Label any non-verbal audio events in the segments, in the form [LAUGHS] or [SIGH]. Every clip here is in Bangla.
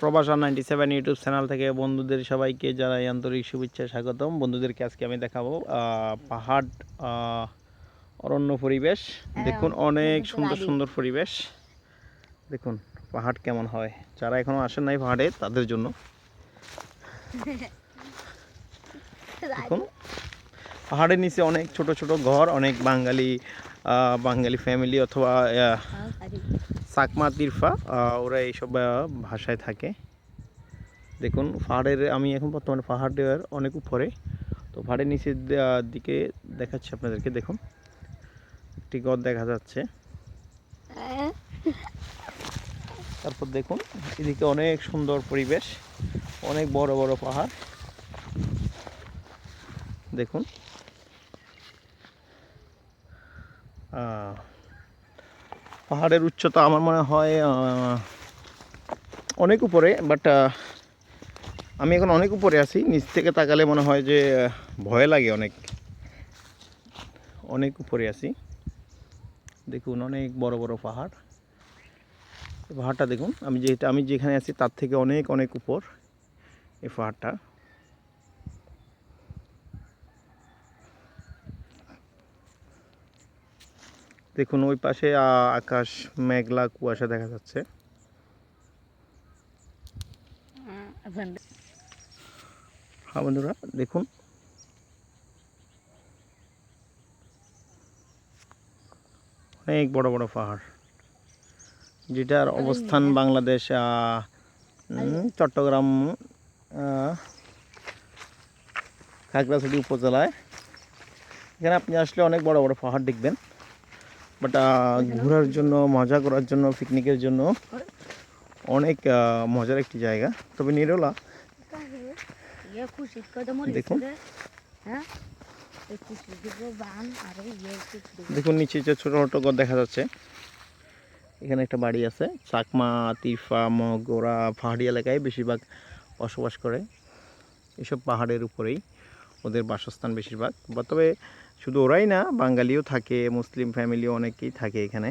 প্রবাসা নাইনটি সেভেন ইউটিউব চ্যানেল থেকে বন্ধুদের সবাইকে জানাই আন্তরিক শুভেচ্ছা স্বাগতম। বন্ধুদেরকে আজকে আমি দেখাবো পাহাড় অরণ্য পরিবেশ। দেখুন অনেক সুন্দর সুন্দর পরিবেশ। দেখুন পাহাড় কেমন হয়। যারা এখনও আসেন নাই পাহাড়ে তাদের জন্য। [LAUGHS] দেখুন পাহাড়ের নিচে অনেক ছোট ছোট ঘর, অনেক বাঙালি বাঙালি ফ্যামিলি অথবা চাকমা তিরফা ওরা এইসব ভাষায় থাকে। দেখুন, পাহাড়ের, আমি এখন বর্তমানে পাহাড়ের অনেক উপরে, তো পাহাড়ের নিচের দিকে দেখাচ্ছি আপনাদেরকে, দেখুন। একটি গদ দেখা যাচ্ছে। তারপর দেখুন, এদিকে অনেক সুন্দর পরিবেশ, অনেক বড় বড় পাহাড়। দেখুন। পাহাড়ের উচ্চতা আমার মনে হয় অনেক উপরে বাট আমি এখন অনেক উপরে আছি। নিচ থেকে তাকালে মনে হয় যে ভয় লাগে অনেক। অনেক উপরে আছি। দেখুন, অনেক বড় বড় পাহাড়। পাহাড়টা দেখুন, আমি যেটা, আমি যেখানে আছি, তার থেকে অনেক অনেক উপর এই পাহাড়টা। দেখুন ওই পাশে আকাশ মেঘলা কুয়াশা দেখা যাচ্ছে। হ্যাঁ বন্ধুরা দেখুন। অনেক বড় বড় পাহাড়। যেটার অবস্থান বাংলাদেশ চট্টগ্রাম খাগড়াছড়ি উপজেলায়। এখানে আপনি আসলে অনেক বড় বড় পাহাড় দেখবেন। বাট ঘোরার জন্য মজা করার জন্য পিকনিকের জন্য অনেক মজার একটি জায়গা। তবে নিরলা দেখুন। হ্যাঁ? দেখুন নিচে যে ছোটো ছোটো ঘর দেখা যাচ্ছে। এখানে একটা বাড়ি আছে। চাকমা তিরফা মগোরা পাহাড়ি এলাকায় বেশিরভাগ বসবাস করে। এসব পাহাড়ের উপরেই। ওদের বাসস্থান বেশিরভাগ। বা তবে শুধু ওরাই না, বাঙালিও থাকে, মুসলিম ফ্যামিলিও অনেকেই থাকে এখানে।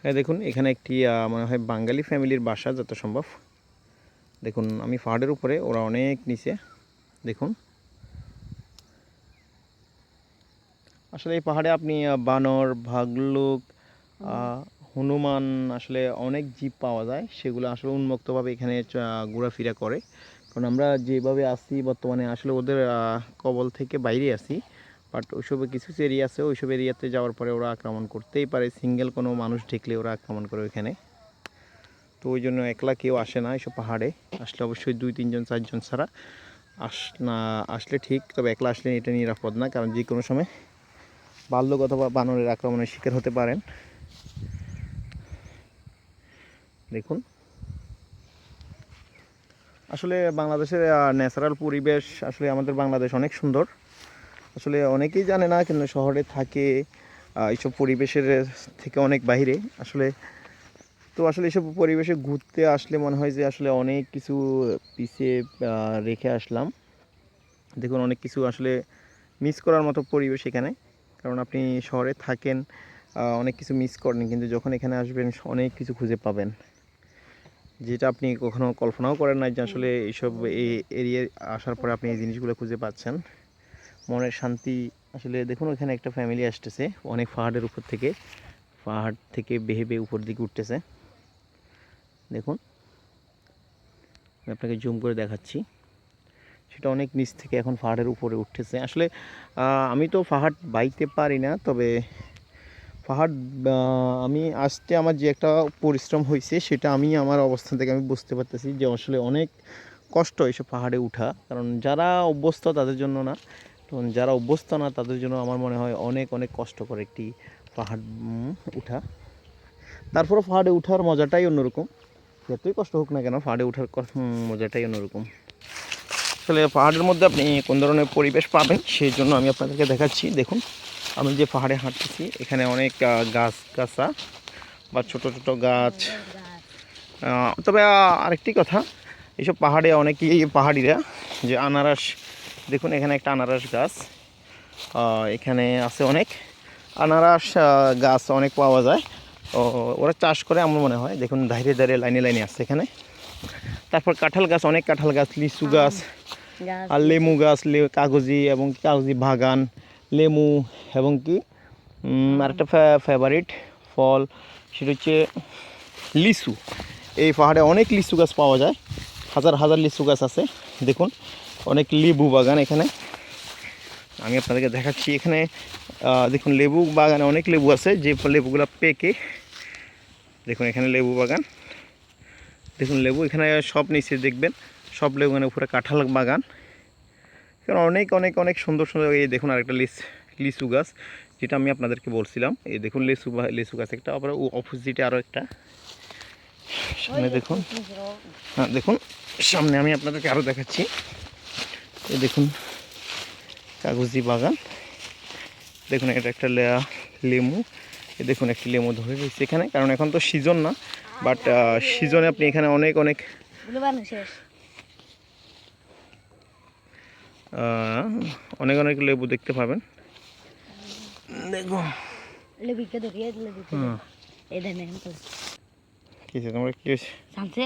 হ্যাঁ দেখুন, এখানে একটি মনে হয় বাঙালি ফ্যামিলির বাসা যত সম্ভব। দেখুন, আমি পাহাড়ের উপরে, ওরা অনেক নিচে। দেখুন। আসলে এই পাহাড়ে আপনি বানর ভাগলুক হনুমান আসলে অনেক জীব পাওয়া যায়, সেগুলো আসলে উন্মুক্তভাবে এখানে ঘোরাফেরা করে। কারণ আমরা যেভাবে আছি বর্তমানে, আসলে ওদের কবল থেকে বাইরে আসি বাট ওইসব কিছু কিছু এরিয়া আছে, ওইসব এরিয়াতে যাওয়ার পরে ওরা আক্রমণ করতেই পারে। সিঙ্গেল কোনো মানুষ ঢেকলে ওরা আক্রমণ করে ওইখানে। তো ওই জন্য একলা কেউ আসে না এইসব পাহাড়ে। আসলে অবশ্যই দুই, তিনজন, চারজন ছাড়া আস, না, আসলে ঠিক, তবে একলা আসলে এটা নিরাপদ না। কারণ যে কোনো সময় বাল্যক অথবা বানরের আক্রমণের শিকার হতে পারেন। দেখুন। আসলে বাংলাদেশের ন্যাচারাল পরিবেশ আসলে আমাদের বাংলাদেশ অনেক সুন্দর। আসলে অনেকেই জানে না, কিন্তু শহরে থাকে এইসব পরিবেশের থেকে অনেক বাইরে আসলে তো আসলে এইসব পরিবেশে ঘুরতে আসলে মনে হয় যে আসলে অনেক কিছু পিছিয়ে রেখে আসলাম। দেখুন, অনেক কিছু আসলে মিস করার মতো পরিবেশ এখানে। কারণ আপনি শহরে থাকেন অনেক কিছু মিস করেন, কিন্তু যখন এখানে আসবেন, অনেক কিছু খুঁজে পাবেন। যেটা আপনি কখনো কল্পনাও করেন না যে আসলে এইসব এই এরিয়ায় আসার পরে আপনি এই জিনিসগুলো খুঁজে পাচ্ছেন। মনের শান্তি, আসলে দেখুন ওখানে একটা ফ্যামিলি আসতেছে, অনেক পাহাড়ের উপর থেকে। পাহাড় থেকে বেহে বেয়ে উপর দিকে উঠতেছে। দেখুন। আমি আপনাকে জুম করে দেখাচ্ছি। সেটা অনেক নিচ থেকে এখন পাহাড়ের উপরে উঠতেছে। আসলে আমি তো পাহাড় বাইতে পারি না, তবে পাহাড় আমি আসতে আমার যে একটা পরিশ্রম হয়েছে সেটা আমি আমার অবস্থান থেকে আমি বুঝতে পারতেছি যে আসলে অনেক কষ্ট এইসব পাহাড়ে উঠা। কারণ যারা অভ্যস্ত তাদের জন্য না। কারণ যারা অভ্যস্ত না, তাদের জন্য আমার মনে হয় অনেক অনেক কষ্টকর একটি পাহাড় উঠা। তারপরে পাহাড়ে উঠার মজাটাই অন্যরকম। যতই কষ্ট হোক না কেন পাহাড়ে উঠার মজাটাই অন্যরকম। আসলে পাহাড়ের মধ্যে আপনি কোন ধরনের পরিবেশ পাবেন, সেই জন্য আমি আপনাদেরকে দেখাচ্ছি। দেখুন। আমি যে পাহাড়ে হাঁটতেছি এখানে অনেক গাছ গাছা বা ছোট ছোট গাছ। তবে আরেকটি কথা এইসব পাহাড়ে অনেকেই পাহাড়িরা যে আনারস দেখুন এখানে একটা আনারস গাছ এখানে আছে অনেক আনারস গাছ অনেক পাওয়া যায়। ও ওরা চাষ করে আমার মনে হয় দেখুন ধারে ধারে লাইনে লাইনে আসছে এখানে। তারপর কাঁঠাল গাছ অনেক কাঁঠাল গাছ লিচু গাছ আর লেমু গাছ কাগজি এবং কাগজি বাগান। লেমু এবং কি আরেকটা ফেভারিট ফল, সেটা হচ্ছে লিচু। এই পাহাড়ে অনেক লিচু গাছ পাওয়া যায়। হাজার হাজার লিচু গাছ আছে। দেখুন, অনেক লেবু বাগান এখানে। আমি আপনাদেরকে দেখাচ্ছি এখানে দেখুন, লেবু বাগানে অনেক লেবু আছে। যে লেবুগুলো পেকে, দেখুন, এখানে লেবু বাগান। দেখুন, লেবু এখানে সব নিচে দেখবেন। সব লেবু মানে উপরে কাঁঠাল বাগান। এখানে অনেক অনেক অনেক সুন্দর সুন্দর এই দেখুন আরেকটা লিচ লিচু গাছ, যেটা আমি আপনাদেরকে বলছিলাম। এই দেখুন লিচু লিচু গাছ একটা, আবার অপোজিটে আরও একটা। সামনে দেখুন। হ্যাঁ দেখুন, সামনে আমি আপনাদেরকে আরও দেখাচ্ছি। এই দেখুন, কাগজি বাগান। দেখুন, এটা একটা লেমু এ দেখুন, একটি লেমু ধরে রয়েছে এখানে। কারণ এখন তো সিজন না বাট সিজনে আপনি এখানে অনেক অনেক অনেক অনেক লেবু দেখতে পাবেন। দেখো ধরিয়ে তো কি হয়েছে তোমার? কি হয়েছে?